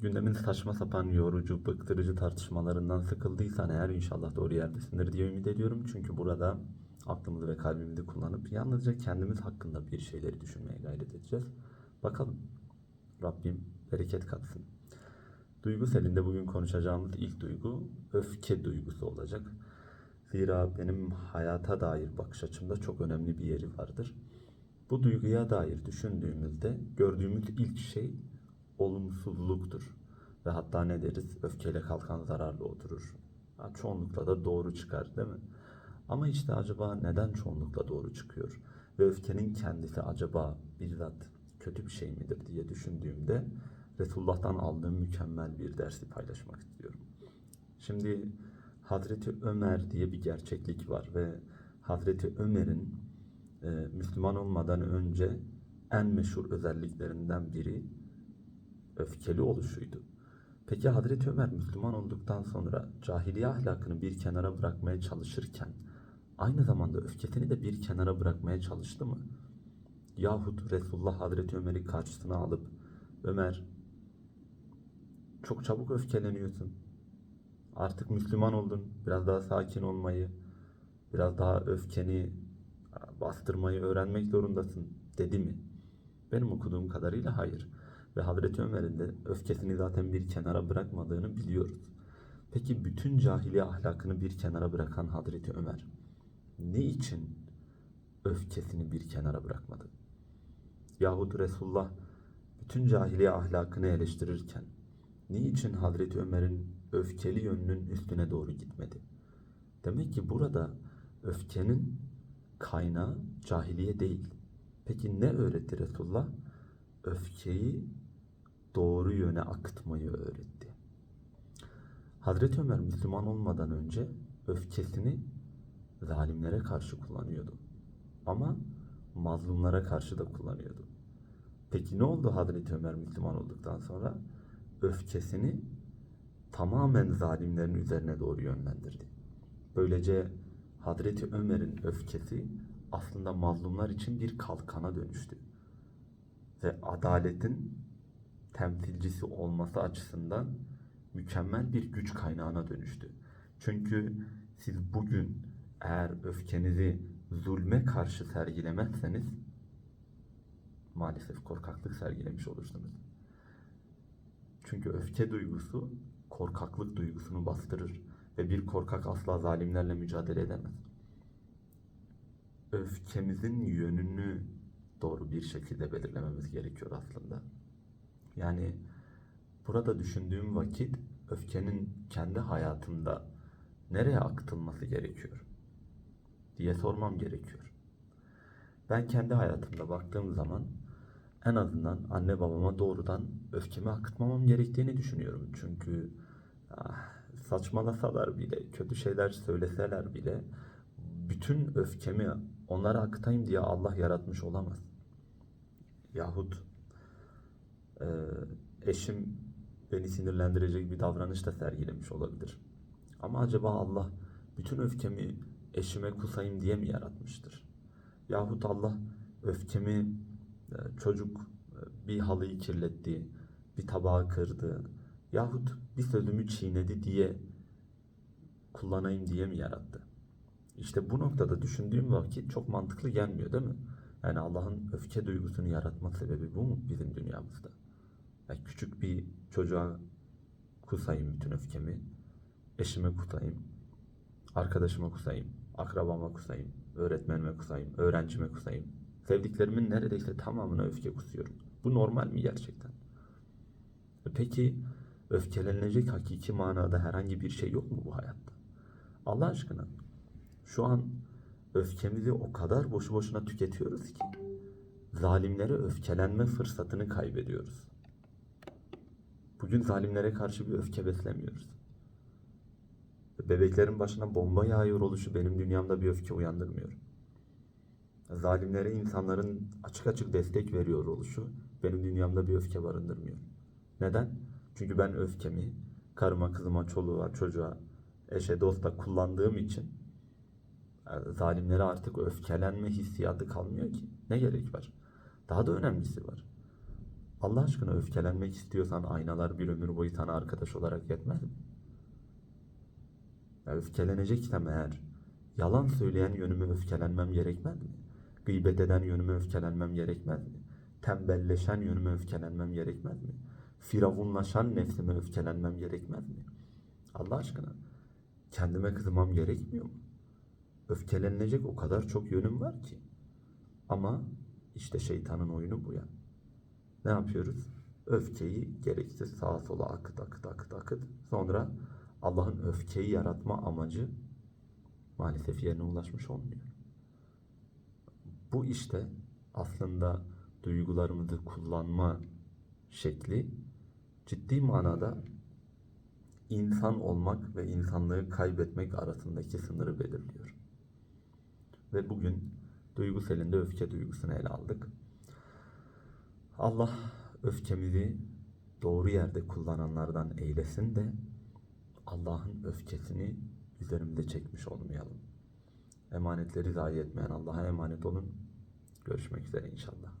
Gündemin saçma sapan, yorucu, bıktırıcı tartışmalarından sıkıldıysan eğer inşallah doğru yerdesindir diye ümit ediyorum. Çünkü burada aklımızı ve kalbimizi kullanıp yalnızca kendimiz hakkında bir şeyleri düşünmeye gayret edeceğiz. Bakalım. Rabbim bereket katsın. Duygu selinde bugün konuşacağımız ilk duygu öfke duygusu olacak. Zira benim hayata dair bakış açımda çok önemli bir yeri vardır. Bu duyguya dair düşündüğümüzde gördüğümüz ilk şey olumsuzluktur. Ve hatta ne deriz? Öfkeyle kalkan zararlı oturur. Ha, çoğunlukla da doğru çıkar değil mi? Ama işte acaba neden çoğunlukla doğru çıkıyor? Ve öfkenin kendisi acaba bizzat kötü bir şey midir diye düşündüğümde Resulullah'tan aldığım mükemmel bir dersi paylaşmak istiyorum. Şimdi Hazreti Ömer diye bir gerçeklik var ve Hazreti Ömer'in e, Müslüman olmadan önce en meşhur özelliklerinden biri öfkeli oluşuydu. Peki Hazreti Ömer Müslüman olduktan sonra cahiliye ahlakını bir kenara bırakmaya çalışırken aynı zamanda öfkesini de bir kenara bırakmaya çalıştı mı? Yahut Resulullah Hazreti Ömer'i karşısına alıp Ömer çok çabuk öfkeleniyorsun. Artık Müslüman oldun. Biraz daha sakin olmayı, biraz daha öfkeni bastırmayı öğrenmek zorundasın dedi mi? Benim okuduğum kadarıyla hayır. Ve Hazreti Ömer'in de öfkesini zaten bir kenara bırakmadığını biliyoruz. Peki bütün cahiliye ahlakını bir kenara bırakan Hazreti Ömer ne için öfkesini bir kenara bırakmadı? Yahut Resulullah bütün cahiliye ahlakını eleştirirken niçin Hazreti Ömer'in öfkeli yönünün üstüne doğru gitmedi? Demek ki burada öfkenin kaynağı cahiliye değil. Peki ne öğretti Resulullah? Öfkeyi doğru yöne akıtmayı öğretti. Hazreti Ömer Müslüman olmadan önce öfkesini zalimlere karşı kullanıyordu. Ama mazlumlara karşı da kullanıyordu. Peki ne oldu Hazreti Ömer Müslüman olduktan sonra? Öfkesini tamamen zalimlerin üzerine doğru yönlendirdi. Böylece Hazreti Ömer'in öfkesi aslında mazlumlar için bir kalkana dönüştü. Ve adaletin temsilcisi olması açısından mükemmel bir güç kaynağına dönüştü. Çünkü siz bugün eğer öfkenizi zulme karşı sergilemezseniz maalesef korkaklık sergilemiş olursunuz. Çünkü öfke duygusu korkaklık duygusunu bastırır ve bir korkak asla zalimlerle mücadele edemez. Öfkemizin yönünü doğru bir şekilde belirlememiz gerekiyor aslında. Yani burada düşündüğüm vakit öfkenin kendi hayatımda nereye akıtılması gerekiyor diye sormam gerekiyor. Ben kendi hayatımda baktığım zaman en azından anne babama doğrudan öfkemi akıtmamam gerektiğini düşünüyorum. Çünkü ah, saçmalasalar bile, kötü şeyler söyleseler bile bütün öfkemi onlara akıtayım diye Allah yaratmış olamaz. Yahut e, eşim beni sinirlendirecek bir davranış da sergilemiş olabilir. Ama acaba Allah bütün öfkemi eşime kusayım diye mi yaratmıştır? Yahut Allah öfkemi e, çocuk e, bir halıyı kirletti, bir tabağı kırdı yahut bir sözümü çiğnedi diye kullanayım diye mi yarattı? İşte bu noktada düşündüğüm vakit çok mantıklı gelmiyor değil mi? Yani Allah'ın öfke duygusunu yaratma sebebi bu mu bizim dünyamızda? Yani küçük bir çocuğa kusayım bütün öfkemi, eşime kusayım, arkadaşıma kusayım, akrabama kusayım, öğretmenime kusayım, öğrencime kusayım. Sevdiklerimin neredeyse tamamına öfke kusuyorum. Bu normal mi gerçekten? E Peki öfkelenilecek hakiki manada herhangi bir şey yok mu bu hayatta? Allah aşkına şu an öfkemizi o kadar boşu boşuna tüketiyoruz ki zalimlere öfkelenme fırsatını kaybediyoruz. Bugün zalimlere karşı bir öfke beslemiyoruz. Bebeklerin başına bomba yağıyor oluşu benim dünyamda bir öfke uyandırmıyor. Zalimlere insanların açık açık destek veriyor oluşu benim dünyamda bir öfke barındırmıyor. Neden? Çünkü ben öfkemi karıma, kızıma, çoluğa, çocuğa, eşe, dosta kullandığım için zalimlere artık öfkelenme hissiyatı kalmıyor ki. Ne gerek var? Daha da önemlisi var. Allah aşkına öfkelenmek istiyorsan aynalar bir ömür boyu sana arkadaş olarak yetmez mi? Ya öfkeleneceksem eğer yalan söyleyen yönümü öfkelenmem gerekmez mi? Gıybet eden yönümü öfkelenmem gerekmez mi? Tembelleşen yönümü öfkelenmem gerekmez mi? Firavunlaşan nefsime öfkelenmem gerekmez mi? Allah aşkına kendime kızmam gerekmiyor mu? Öfkelenilecek o kadar çok yönüm var ki. Ama işte şeytanın oyunu bu ya. Ne yapıyoruz? Öfkeyi gereksiz sağa sola akıt akıt akıt akıt. Sonra Allah'ın öfkeyi yaratma amacı maalesef yerine ulaşmış olmuyor. Bu işte aslında duygularımızı kullanma şekli ciddi manada insan olmak ve insanlığı kaybetmek arasındaki sınırı belirliyor. Ve bugün duygu selinde öfke duygusunu ele aldık. Allah öfkemizi doğru yerde kullananlardan eylesin de Allah'ın öfkesini üzerimde çekmiş olmayalım. Emanetleri zayi etmeyen Allah'a emanet olun. Görüşmek üzere inşallah.